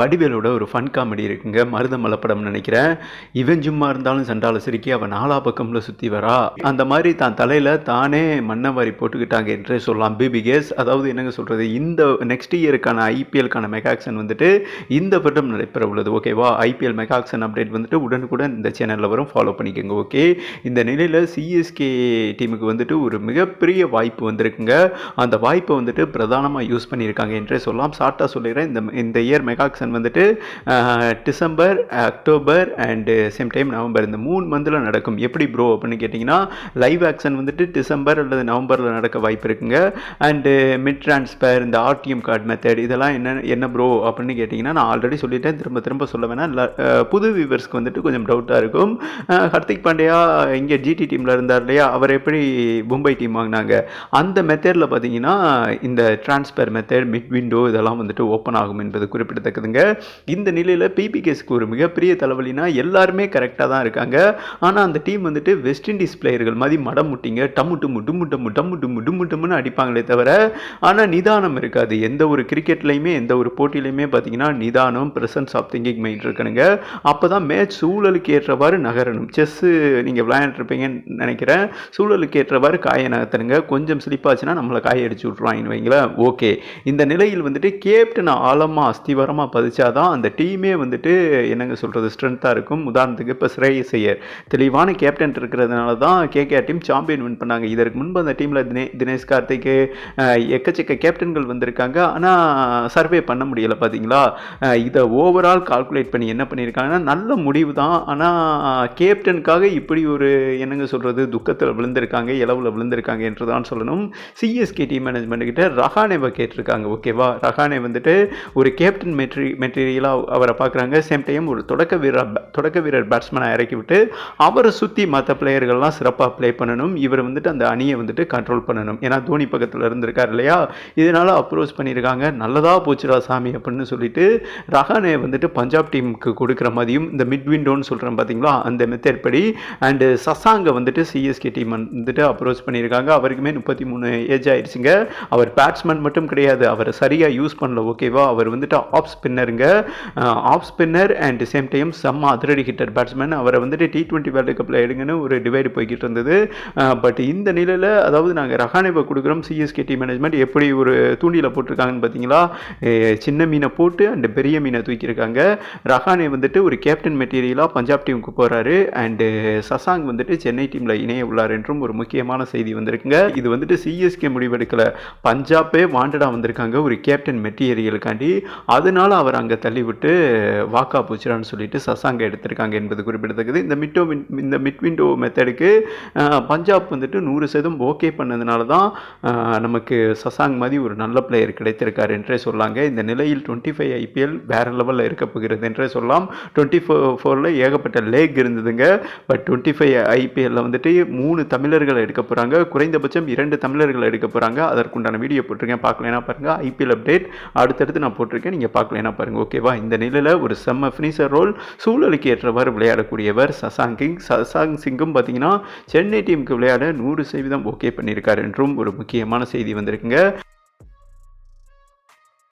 வடிவேலோட ஒரு fun comedy இருக்குங்க. மருதமலை படம் நினைக்கிறேன். இவன் சும்மா இருந்தாலும் சண்டால சிரிக்கி அவன் நாலா பக்கம்ல சுற்றி வரா. அந்த மாதிரி தான் தலையில் தானே மண்ணை வாரி போட்டுக்கிட்டாங்க என்றே சொல்லலாம். பிபிகேஸ் அதாவது என்னங்க சொல்கிறது இந்த நெக்ஸ்ட் இயருக்கான ஐபிஎல்க்கான மெகாக்ஷன் வந்துட்டு இந்த வருடம் நடைபெற உள்ளது. ஓகேவா ஐபிஎல் மெகாக்ஷன் அப்டேட் வந்துட்டு உடனுக்குடன் இந்த சேனலில் வரும். ஃபாலோ பண்ணிக்கோங்க ஓகே இந்த நிலையில் சிஎஸ்கே டீமுக்கு வந்துட்டு ஒரு மிகப்பெரிய வாய்ப்பு வந்திருக்குங்க. அந்த வாய்ப்பை வந்துட்டு பிரதானமாக யூஸ் பண்ணியிருக்காங்க என்றே சொல்லலாம். ஷார்ட்டாக சொல்லிடுறேன். இந்த இந்த இயர் சீசன் வந்துட்டு December October and same time November. இந்த மூணு மந்தில் நடக்கும். எப்படி ப்ரோ அப்படின்னு கேட்டிங்கன்னா லைவ் ஆக்ஷன் வந்துட்டு டிசம்பர் அல்லது நவம்பரில் நடக்க வாய்ப்பு இருக்குங்க. அண்டு மிட் ட்ரான்ஸ்ஃபர் இந்த ஆர்டிஎம் கார்டு மெத்தட் இதெல்லாம் என்ன என்ன ப்ரோ அப்படின்னு கேட்டிங்கன்னா நான் ஆல்ரெடி சொல்லிட்டேன். திரும்ப திரும்ப சொல்ல வேணாம். புது வியூவர்ஸ்க்கு வந்துட்டு கொஞ்சம் டவுட்டாக இருக்கும். ஹர்திக் பாண்டியா இங்கே ஜிடி டீமில் இருந்தார் இல்லையா? அவர் எப்படி மும்பை டீம் வாங்கினாங்க? அந்த மெத்தடில் பார்த்தீங்கன்னா இந்த ட்ரான்ஸ்ஃபர் மெத்தட் மிட் விண்டோ இதெல்லாம் வந்துட்டு ஓப்பன் ஆகும் என்பது குறிப்பிடத்தக்கதுங்க. இந்த நிலையில் பிபிகேஸ்க்கு ஒரு மிகப்பெரிய தலைவலினா எல்லாருமே கரெக்டாக தான் இருக்காங்க. ஆனால் அந்த டீம் வந்துட்டு வெஸ்ட் இண்டீஸ் பிளேயர்கள் மாதிரி மடம் முட்டிங்க. டம்மு டம்மு டும்மு டம்மு டம்மு டம்மு டும்மு டம்முன்னு அடிப்பாங்களே தவிர ஆனால் நிதானம் இருக்காது. எந்த ஒரு கிரிக்கெட்லையுமே எந்த ஒரு போட்டியிலையுமே பார்த்தீங்கன்னா நிதானம் பிரசன்ஸ் ஆஃப் திங்கிங் மைண்ட் இருக்கணுங்க. அப்போ தான் மேட்ச் சூழலுக்கு ஏற்றவாறு நகரணும். செஸ்ஸு நீங்கள் விளையாண்டுருப்பீங்கன்னு நினைக்கிறேன். சூழலுக்கு ஏற்றவாறு காயை நகர்த்தணுங்க. கொஞ்சம் ஸ்லிப்பாச்சுன்னா நம்மளை காய அடிச்சு விட்ருவாங்கன்னு வைங்களேன். ஓகே இந்த நிலையில் வந்துட்டு கேப்டன் ஆழமாக அஸ்திவாரமாக பதிச்சாதான் அந்த டீமே வந்துட்டு என்னங்க சொல்கிறது ஸ்ட்ரென்த்தாக இருக்கும். உதாரணத்துக்கு இப்போ ஸ்ரேயஸ் ஐயர் தெளிவான கேப்டன் இருக்கிறதுனால தான் கேகேஆர் டீம் சாம்பியன் வின் பண்ணாங்க. இதற்கு முன்பு அந்த டீமில் தினே தினேஷ் கார்த்திக் எக்கச்சக்க கேப்டன்கள் வந்திருக்காங்க. ஆனால் சர்வே பண்ண முடியலை பார்த்தீங்களா இதை ஓவரால் கால்குலேட் பண்ணி என்ன பண்ணியிருக்காங்கன்னா நல்ல முடிவு தான் ஆனால் கேப்டனுக்காக இப்படி ஒரு என்னங்க சொல்கிறது துக்கத்தில் விழுந்திருக்காங்க இளவில் விழுந்திருக்காங்க என்று தான் சொல்லணும் சிஎஸ்கே டீம் மேனேஜ்மெண்ட் ரஹானேவை கேட்டிருக்காங்க ஓகேவா ரஹானே வந்துட்டு ஒரு கேப்டன் மெட்ரி மெட்டீரியலாக அவரை பார்க்குறாங்க. சேம் டைம் ஒரு தொடக்க வீரர் தொடக்க வீரர் பேட்ஸ்மேனை இறக்கி விட்டு அவரை சுற்றி மற்ற பிளேயர்கள்லாம் சிறப்பாக ப்ளே பண்ணணும். இவர் வந்துட்டு அந்த அணியை வந்துட்டு கண்ட்ரோல் பண்ணணும். ஏன்னா தோனி பக்கத்தில் இருந்திருக்கார் இல்லையா? இதனால் அப்ரோச் பண்ணியிருக்காங்க. நல்லதா போச்சுடா சாமி அப்படின்னு சொல்லிட்டு ரஹானே வந்துட்டு பஞ்சாப் டீமுக்கு கொடுக்குற மாதிரியும் இந்த மிட் விண்டோன்னு சொல்கிறேன் பார்த்தீங்களா அந்த மெத்தட் படி. அண்டு சசாங்கை வந்துட்டு சிஎஸ்கே டீம் வந்துட்டு அப்ரோச் பண்ணியிருக்காங்க. அவருக்குமே முப்பத்தி மூணு ஏஜ் ஆயிடுச்சுங்க. அவர் பேட்ஸ்மேன் மட்டும் கிடையாது. அவரை சரியாக யூஸ் பண்ணல ஓகேவா அவர் வந்துட்டு off ஸ்பின்னருங்க off spinner and same time செம்ம அதிரடி ஹிட்டர் பேட்ஸ்மேன் அவரை வந்துட்டு டி டுவெண்ட்டி வேர்ல்டு கப்பில் எடுங்கன்னு ஒரு டிவைடு போய்கிட்டு இருந்தது. பட் இந்த நிலையில் அதாவது நாங்கள் ரஹானேவை கொடுக்குறோம் சிஎஸ்கே டி மேனேஜ்மெண்ட் எப்படி ஒரு தூண்டியில் போட்டிருக்காங்கன்னு பார்த்தீங்களா சின்ன மீனை போட்டு அண்ட் பெரிய மீனை தூக்கியிருக்காங்க. ரஹானே வந்துட்டு ஒரு கேப்டன் மெட்டீரியலாக பஞ்சாப் டீமுக்கு போகிறாரு அண்டு சசாங் வந்துட்டு சென்னை டீமில் இணைய உள்ளார் என்றும் ஒரு முக்கியமான செய்தி வந்திருக்குங்க. இது வந்துட்டு சிஎஸ்கே முடிவெடுக்கல. பஞ்சாபே வாண்டடாக வந்திருக்காங்க ஒரு கேப்டன் மெட்டீரியலுக்காண்டி அதனால அவர் அங்கே தள்ளிவிட்டு வாக்கா பூச்சிரான்னு சொல்லிட்டு சசாங்க எடுத்திருக்காங்க என்பது குறிப்பிடத்தக்கது. இந்த மிட்டோ இந்த மிட் விண்டோ மெத்தடுக்கு பஞ்சாப் வந்துட்டு நூறு சதம் ஓகே பண்ணதுனால தான் நமக்கு சசாங் மாதிரி ஒரு நல்ல பிளேயர் கிடைத்திருக்கார் என்றே சொல்லாங்க. இந்த நிலையில் டுவெண்ட்டி ஃபைவ் ஐபிஎல் வேறு லெவலில் இருக்க போகிறது என்றே சொல்லலாம். டுவெண்ட்டி ஃபோர் ஃபோரில் ஏகப்பட்ட லேக் இருந்ததுங்க பட் டுவெண்ட்டி ஃபைவ் ஐபிஎல்ல வந்துட்டு மூணு தமிழர்கள் எடுக்க போகிறாங்க குறைந்தபட்சம் இரண்டு தமிழர்கள் எடுக்க போகிறாங்க அதற்குண்டான வீடியோ போட்டிருக்கேன். பார்க்கலனா பாருங்கள் ஐபிஎல் அப்டேட் அடுத்தடுத்து நான் போட்டிருக்கேன். நீங்கள் பார்க்கலனா பாருங்கள் ஓகேவா இந்த நிலையில் ஒரு செம்ம ஃபினிஷர் ரோல் சூழலுக்கு ஏற்றவாறு விளையாடக்கூடியவர் சசாங் கிங். சசாங் சிங்கும் பார்த்தீங்கன்னா சென்னை டீமுக்கு விளையாட நூறு சதவீதம் ஓகே பண்ணியிருக்காரு என்றும் ஒரு முக்கியமான செய்தி வந்திருக்குங்க.